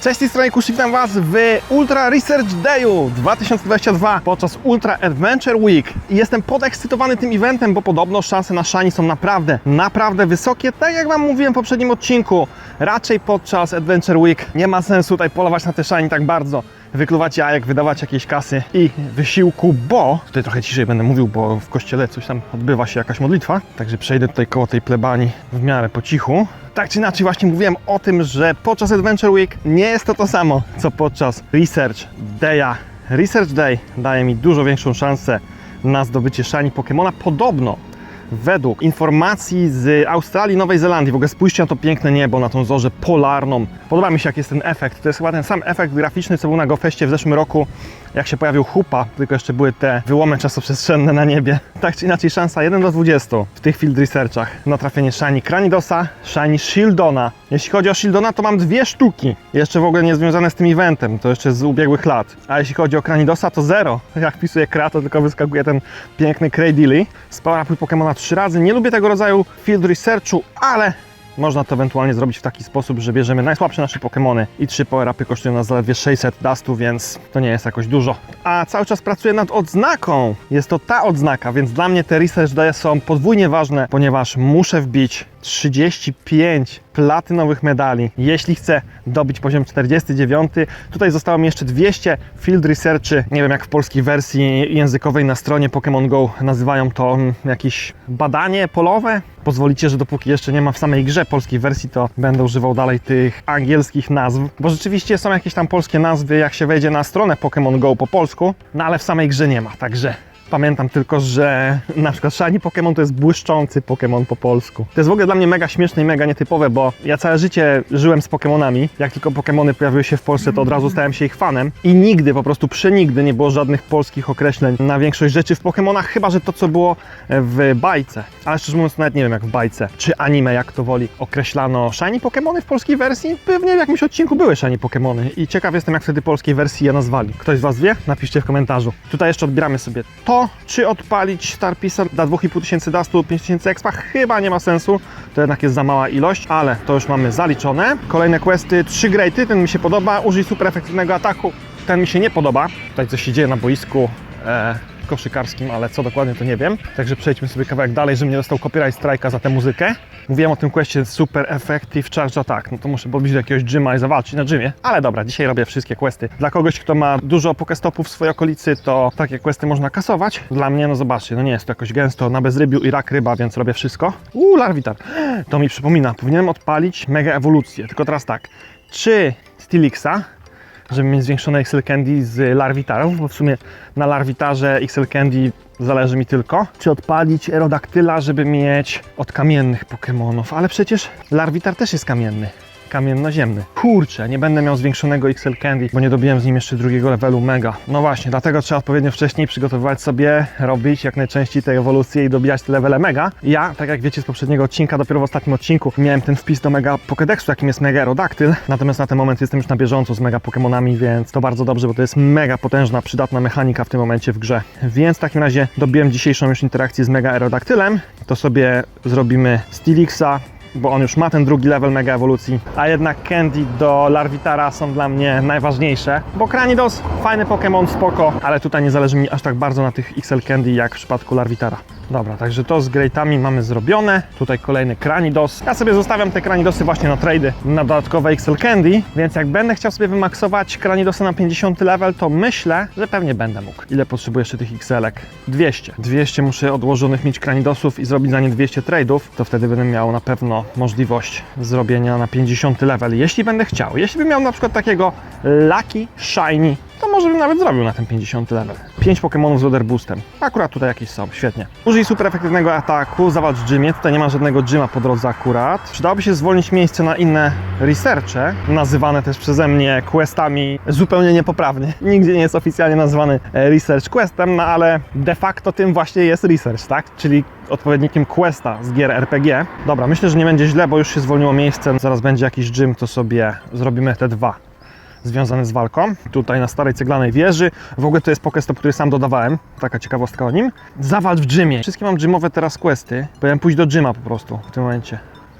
Cześć, z tej strony Kush, witam Was w Ultra Research Dayu 2022 podczas Ultra Adventure Week. I jestem podekscytowany tym eventem, bo podobno szanse na szani są naprawdę, naprawdę wysokie. Tak jak Wam mówiłem w poprzednim odcinku, raczej podczas Adventure Week nie ma sensu tutaj polować na te szani tak bardzo. Wykluwać jajek, wydawać jakieś kasy i wysiłku, bo tutaj trochę ciszej będę mówił, bo w kościele coś tam odbywa się jakaś modlitwa, także przejdę tutaj koło tej plebanii w miarę po cichu. Tak czy inaczej właśnie mówiłem o tym, że podczas Adventure Week nie jest to to samo, co podczas Research Day'a. Research Day daje mi dużo większą szansę na zdobycie szani Pokemona. Podobno według informacji z Australii, Nowej Zelandii, w ogóle spójrzcie na to piękne niebo, na tą zorzę polarną. Podoba mi się, jaki jest ten efekt. To jest chyba ten sam efekt graficzny, co był na GoFestie w zeszłym roku, jak się pojawił Hupa, tylko jeszcze były te wyłomy czasoprzestrzenne na niebie. Tak czy inaczej, szansa 1 do 20 w tych field researchach na trafienie Shiny Kranidosa, Shiny Shieldona. Jeśli chodzi o Shieldona, to mam dwie sztuki. Jeszcze w ogóle nie związane z tym eventem, to jeszcze z ubiegłych lat. A jeśli chodzi o Kranidosa, to zero. Jak wpisuję Kra, to tylko wyskakuje ten piękny Cradily. Z Power Upu Pokemona trzy razy. Nie lubię tego rodzaju field researchu, ale można to ewentualnie zrobić w taki sposób, że bierzemy najsłabsze nasze Pokémony i trzy power-upy kosztują nas zaledwie 600 dustu, więc to nie jest jakoś dużo. A cały czas pracuję nad odznaką. Jest to ta odznaka, więc dla mnie te Research Days są podwójnie ważne, ponieważ muszę wbić 35 platynowych medali, jeśli chcę dobić poziom 49. Tutaj zostało mi jeszcze 200 field researchy. Nie wiem jak w polskiej wersji językowej na stronie Pokémon Go nazywają to mm, jakieś badanie polowe. Pozwolicie, że dopóki jeszcze nie ma w samej grze polskiej wersji, to będę używał dalej tych angielskich nazw, bo rzeczywiście są jakieś tam polskie nazwy, jak się wejdzie na stronę Pokémon Go po polsku, no ale w samej grze nie ma, także Pamiętam tylko, że na przykład Shiny Pokémon to jest błyszczący Pokémon po polsku. To jest w ogóle dla mnie mega śmieszne i mega nietypowe, bo ja całe życie żyłem z Pokémonami. Jak tylko Pokémony pojawiły się w Polsce, to od razu stałem się ich fanem. I nigdy, po prostu przenigdy nie było żadnych polskich określeń na większość rzeczy w Pokémonach, chyba że to, co było w bajce. Ale szczerze mówiąc, nawet nie wiem jak w bajce, czy anime, jak to woli, określano Shiny Pokémony w polskiej wersji. Pewnie w jakimś odcinku były Shiny Pokémony i ciekaw jestem, jak wtedy polskiej wersji je nazwali. Ktoś z Was wie? Napiszcie w komentarzu. Tutaj jeszcze odbieramy sobie to, czy odpalić Starpisa dla 2500 dustu, 5000 expa? Chyba nie ma sensu, to jednak jest za mała ilość, ale to już mamy zaliczone. Kolejne questy, 3 greaty, ten mi się podoba, użyj super efektywnego ataku, ten mi się nie podoba. Tutaj coś się dzieje na boisku. E, koszykarskim, ale co dokładnie to nie wiem. Także przejdźmy sobie kawałek dalej, żebym nie dostał copyright strike'a za tę muzykę. Mówiłem o tym questie Super Effective Charge Attack. No to muszę podbić do jakiegoś gyma i zawalczyć na gymie. Ale dobra, dzisiaj robię wszystkie questy. Dla kogoś, kto ma dużo pokestopów w swojej okolicy, to takie questy można kasować. Dla mnie, no zobaczcie, no nie jest to jakoś gęsto na bezrybiu i rak ryba, więc robię wszystko. Uuu, Larvitar. To mi przypomina, powinienem odpalić mega ewolucję. Tylko teraz tak, czy Stilixa, żeby mieć zwiększone XL Candy z Larvitarów, bo w sumie na Larvitarze XL Candy zależy mi tylko. Czy odpalić Aerodactyla, żeby mieć od kamiennych Pokémonów, ale przecież Larvitar też jest kamienny. Kamiennoziemny. Kurczę, nie będę miał zwiększonego XL Candy, bo nie dobiłem z nim jeszcze drugiego levelu Mega. No właśnie, dlatego trzeba odpowiednio wcześniej przygotowywać sobie, robić jak najczęściej te ewolucje i dobijać te levele Mega. Ja, tak jak wiecie z poprzedniego odcinka, dopiero w ostatnim odcinku miałem ten wpis do Mega Pokédexu, jakim jest Mega Aerodactyl. Natomiast na ten moment jestem już na bieżąco z Mega Pokémonami, więc to bardzo dobrze, bo to jest mega potężna, przydatna mechanika w tym momencie w grze. Więc w takim razie dobiłem dzisiejszą już interakcję z Mega Aerodactylem. To sobie zrobimy Stilixa, bo on już ma ten drugi level mega ewolucji, a jednak Candy do Larvitara są dla mnie najważniejsze, bo Kranidos, fajny Pokémon, spoko, ale tutaj nie zależy mi aż tak bardzo na tych XL Candy jak w przypadku Larvitara. Dobra, także to z Greatami mamy zrobione. Tutaj kolejny Kranidos. Ja sobie zostawiam te Kranidosy właśnie na trady, na dodatkowe XL Candy, więc jak będę chciał sobie wymaksować Kranidosa na 50 level, to myślę, że pewnie będę mógł. Ile potrzebuję jeszcze tych XL-ek? 200. 200 muszę odłożonych mieć Kranidosów i zrobić za nie 200 trade'ów, to wtedy będę miał na pewno możliwość zrobienia na 50 level, jeśli będę chciał. Jeśli bym miał na przykład takiego Lucky Shiny to może bym nawet zrobił na ten 50 level. 5 Pokémonów z Weather Boostem. Akurat tutaj jakieś są, świetnie. Użyj super efektywnego ataku, zawalcz w. Tutaj nie ma żadnego gyma po drodze akurat. Przydałoby się zwolnić miejsce na inne researche, nazywane też przeze mnie questami zupełnie niepoprawnie. Nigdzie nie jest oficjalnie nazwany e, research questem, no ale de facto tym właśnie jest research, tak? Czyli odpowiednikiem questa z gier RPG. Dobra, myślę, że nie będzie źle, bo już się zwolniło miejsce. Zaraz będzie jakiś gym, to sobie zrobimy te dwa związane z walką. Tutaj na starej ceglanej wieży. W ogóle to jest Pokestop, który sam dodawałem. Taka ciekawostka o nim. Zawalcz w gymie. Wszystkie mam gymowe teraz questy. Powinien pójść do gyma po prostu w tym momencie.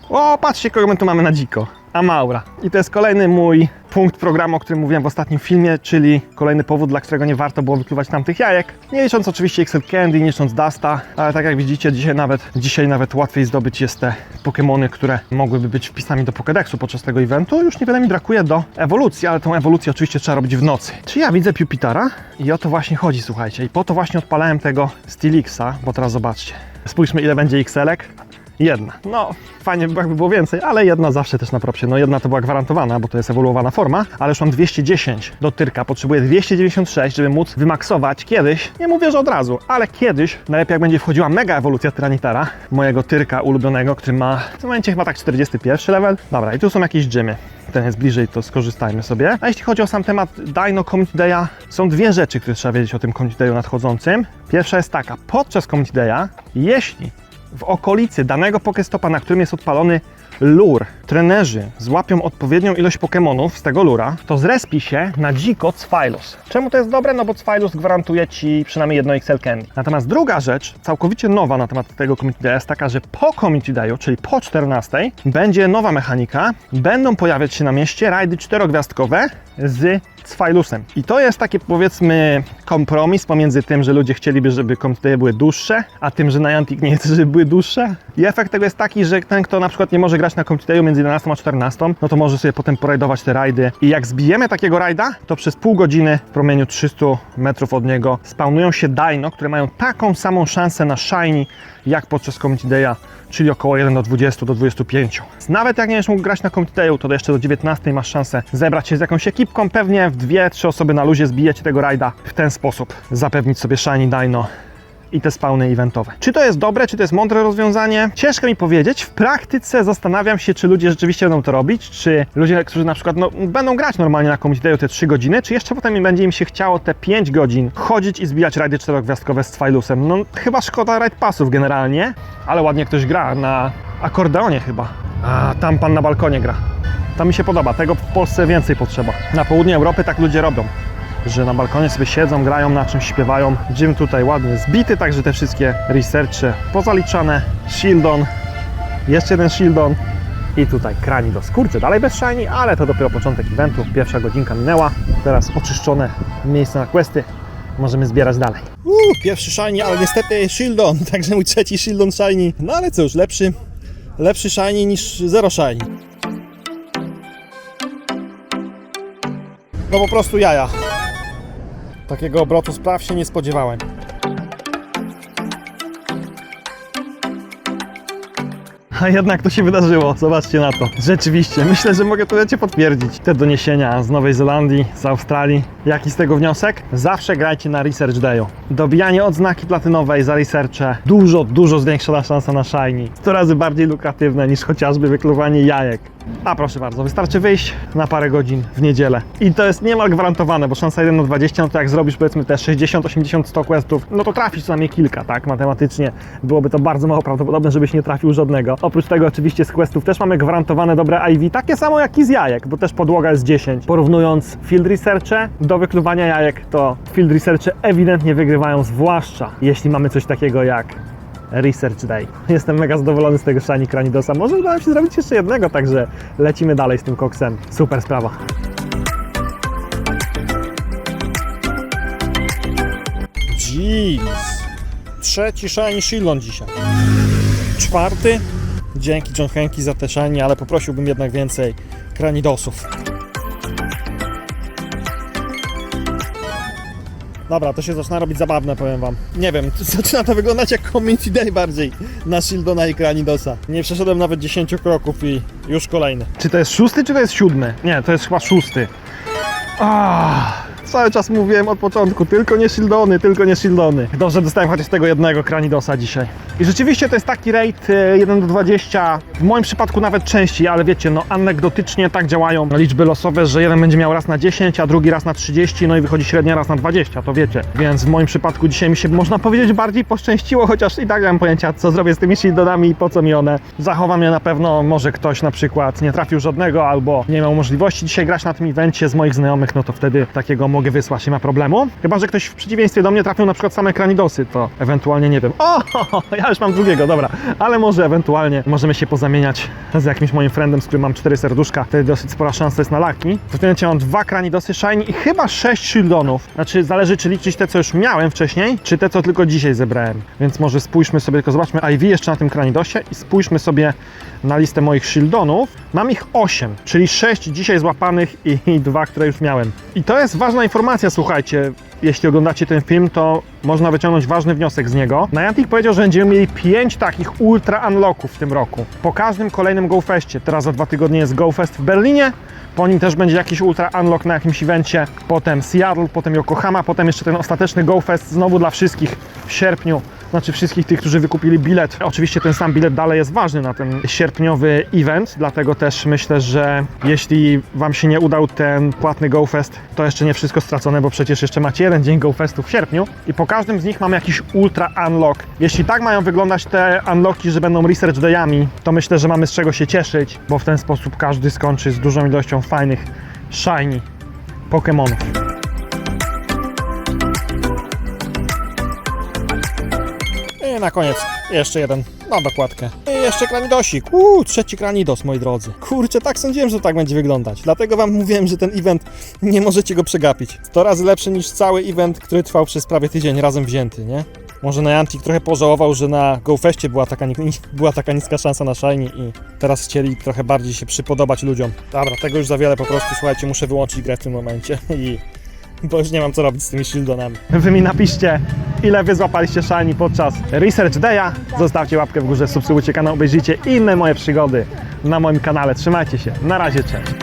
O, patrzcie, kogo my tu mamy na dziko. Amaura. I to jest kolejny mój punkt programu, o którym mówiłem w ostatnim filmie, czyli kolejny powód, dla którego nie warto było wykluwać tamtych jajek. Nie licząc oczywiście Excel Candy, nie licząc Dusta, ale tak jak widzicie, dzisiaj nawet, dzisiaj nawet łatwiej zdobyć jest te Pokémony, które mogłyby być wpisami do Pokédexu podczas tego eventu. Już niewiele mi brakuje do ewolucji, ale tą ewolucję oczywiście trzeba robić w nocy. Czy ja widzę Pupitara? I o to właśnie chodzi, słuchajcie. I po to właśnie odpalałem tego Stilixa, bo teraz zobaczcie. Spójrzmy, ile będzie XL-ek. Jedna. No, fajnie by jakby było więcej, ale jedna zawsze też na propsie. No jedna to była gwarantowana, bo to jest ewoluowana forma, ale już mam 210 do tyrka. Potrzebuję 296, żeby móc wymaksować kiedyś, nie mówię, że od razu, ale kiedyś, najlepiej jak będzie wchodziła mega ewolucja Tyranitara, mojego tyrka ulubionego, który ma w tym momencie chyba tak 41 level. Dobra, i tu są jakieś dżymy. Ten jest bliżej, to skorzystajmy sobie. A jeśli chodzi o sam temat Dino Community Day'a, są dwie rzeczy, które trzeba wiedzieć o tym Community Day'u nadchodzącym. Pierwsza jest taka, podczas Community Day'a, jeśli w okolicy danego Pokestopa, na którym jest odpalony lure, trenerzy złapią odpowiednią ilość Pokémonów z tego lura, to zrespi się na dziko Cfilus. Czemu to jest dobre? No bo Cfilus gwarantuje Ci przynajmniej jedno XL Candy. Natomiast druga rzecz, całkowicie nowa na temat tego Community Day'a jest taka, że po Community Day'u, czyli po 14, będzie nowa mechanika. Będą pojawiać się na mieście rajdy czterogwiazdkowe z Cfilusem. I to jest taki powiedzmy kompromis pomiędzy tym, że ludzie chcieliby, żeby Community były dłuższe, a tym, że Niantic nie chce, żeby były dłuższe. I efekt tego jest taki, że ten, kto na przykład nie może grać na Day'u między 11 a 14, no to może sobie potem porajdować te rajdy. I jak zbijemy takiego rajda, to przez pół godziny w promieniu 300 metrów od niego spawnują się dino, które mają taką samą szansę na shiny, jak podczas Day'a, czyli około 1 do 20 do 25. Więc Nawet jak nie będziesz mógł grać na Day'u, to jeszcze do 19 masz szansę zebrać się z jakąś ekipką, pewnie w dwie, trzy osoby na luzie zbijecie tego rajda. W ten sposób zapewnić sobie shiny dino i te spawny eventowe. Czy to jest dobre, czy to jest mądre rozwiązanie? Ciężko mi powiedzieć. W praktyce zastanawiam się, czy ludzie rzeczywiście będą to robić, czy ludzie, którzy na przykład no, będą grać normalnie na Community Dayu te 3 godziny, czy jeszcze potem będzie im się chciało te 5 godzin chodzić i zbijać rajdy czterogwiazdkowe z Twilusem. No chyba szkoda raid passów generalnie, ale ładnie ktoś gra na akordeonie chyba. A tam pan na balkonie gra. To mi się podoba, tego w Polsce więcej potrzeba. Na południu Europy tak ludzie robią że na balkonie sobie siedzą, grają na czymś, śpiewają. Gym tutaj ładnie zbity, także te wszystkie researche pozaliczane. Shieldon, jeszcze jeden Shieldon i tutaj Kranidos. Kurczę, dalej bez shiny, ale to dopiero początek eventu. Pierwsza godzinka minęła. Teraz oczyszczone miejsce na questy. Możemy zbierać dalej. Uuu, pierwszy shiny, ale niestety Shieldon, także mój trzeci Shieldon shiny. No ale cóż, lepszy, lepszy shiny niż zero shiny. No po prostu jaja. Takiego obrotu spraw się nie spodziewałem. A jednak to się wydarzyło, zobaczcie na to. Rzeczywiście, myślę, że mogę to wiecie potwierdzić. Te doniesienia z Nowej Zelandii, z Australii. Jaki z tego wniosek? Zawsze grajcie na Research Dayu. Dobijanie odznaki platynowej za researche dużo, dużo zwiększa szansa na shiny. 100 razy bardziej lukratywne niż chociażby wykluwanie jajek. A proszę bardzo, wystarczy wyjść na parę godzin w niedzielę. I to jest niemal gwarantowane, bo szansa 1 na 20, no to jak zrobisz powiedzmy te 60, 80, 100 questów, no to trafisz co najmniej kilka, tak? Matematycznie byłoby to bardzo mało prawdopodobne, żebyś nie trafił żadnego. Oprócz tego oczywiście z questów też mamy gwarantowane dobre IV, takie samo jak i z jajek, bo też podłoga jest 10. Porównując field researche do wykluwania jajek, to field researche ewidentnie wygrywają, zwłaszcza jeśli mamy coś takiego jak Research Day. Jestem mega zadowolony z tego Shiny Kranidosa. Może uda nam się zrobić jeszcze jednego, także lecimy dalej z tym koksem. Super sprawa. Jeez. Trzeci Shiny Shilon dzisiaj. Czwarty. Dzięki John Henki za te Shiny, ale poprosiłbym jednak więcej Kranidosów. Dobra, to się zaczyna robić zabawne, powiem wam. Nie wiem, zaczyna to wyglądać jak Community Day bardziej na Shieldona i Kranidosa. Nie przeszedłem nawet 10 kroków i już kolejny. Czy to jest szósty, czy to jest siódmy? Nie, to jest chyba szósty. Ah, cały czas mówiłem od początku, tylko nie Shieldony, tylko nie Shieldony. Dobrze, dostałem chociaż tego jednego Kranidosa dzisiaj. I rzeczywiście to jest taki e, 1 do 20, w moim przypadku nawet częściej, ale wiecie, no anegdotycznie tak działają liczby losowe, że jeden będzie miał raz na 10, a drugi raz na 30, no i wychodzi średnia raz na 20, to wiecie. Więc w moim przypadku dzisiaj mi się, można powiedzieć, bardziej poszczęściło, chociaż i tak nie mam pojęcia, co zrobię z tymi shieldonami i po co mi one. Zachowam je na pewno, może ktoś na przykład nie trafił żadnego, albo nie miał możliwości dzisiaj grać na tym evencie z moich znajomych, no to wtedy takiego mogę wysłać, nie ma problemu. Chyba, że ktoś w przeciwieństwie do mnie trafił na przykład same kranidosy, to ewentualnie nie wiem. O, ja już mam drugiego, dobra. Ale może ewentualnie możemy się pozamieniać z jakimś moim friendem, z którym mam cztery serduszka. Wtedy dosyć spora szansa jest na laki. W tym momencie mam dwa kranidosy shiny i chyba sześć shieldonów. Znaczy, zależy czy liczyć te, co już miałem wcześniej, czy te, co tylko dzisiaj zebrałem. Więc może spójrzmy sobie, tylko zobaczmy IV jeszcze na tym kranidosie i spójrzmy sobie na listę moich shieldonów. Mam ich 8, czyli 6 dzisiaj złapanych i, i dwa, które już miałem. I to jest ważna informacja, słuchajcie. Jeśli oglądacie ten film, to można wyciągnąć ważny wniosek z niego. Niantic powiedział, że będziemy mieli 5 takich ultra unlocków w tym roku. Po każdym kolejnym GoFestie. Teraz za dwa tygodnie jest GoFest w Berlinie. Po nim też będzie jakiś ultra unlock na jakimś evencie. Potem Seattle, potem Yokohama, potem jeszcze ten ostateczny GoFest znowu dla wszystkich w sierpniu znaczy wszystkich tych, którzy wykupili bilet. Oczywiście ten sam bilet dalej jest ważny na ten sierpniowy event, dlatego też myślę, że jeśli Wam się nie udał ten płatny GoFest, to jeszcze nie wszystko stracone, bo przecież jeszcze macie jeden dzień GoFestu w sierpniu i po każdym z nich mamy jakiś ultra unlock. Jeśli tak mają wyglądać te unlocki, że będą research dayami, to myślę, że mamy z czego się cieszyć, bo w ten sposób każdy skończy z dużą ilością fajnych, shiny Pokémonów. I na koniec jeszcze jeden na dokładkę. I jeszcze kranidosik. Uuu, trzeci kranidos, moi drodzy. Kurczę, tak sądziłem, że tak będzie wyglądać. Dlatego wam mówiłem, że ten event nie możecie go przegapić. 100 razy lepszy niż cały event, który trwał przez prawie tydzień razem wzięty, nie? Może Niantic trochę pożałował, że na GoFestie była taka, była taka niska szansa na Shiny i teraz chcieli trochę bardziej się przypodobać ludziom. Dobra, tego już za wiele po prostu, słuchajcie, muszę wyłączyć grę w tym momencie i bo już nie mam co robić z tymi shieldonami. Wy mi napiszcie, ile wy złapaliście shiny podczas Research Day'a. Zostawcie łapkę w górze, subskrybujcie kanał, obejrzyjcie inne moje przygody na moim kanale. Trzymajcie się, na razie, cześć.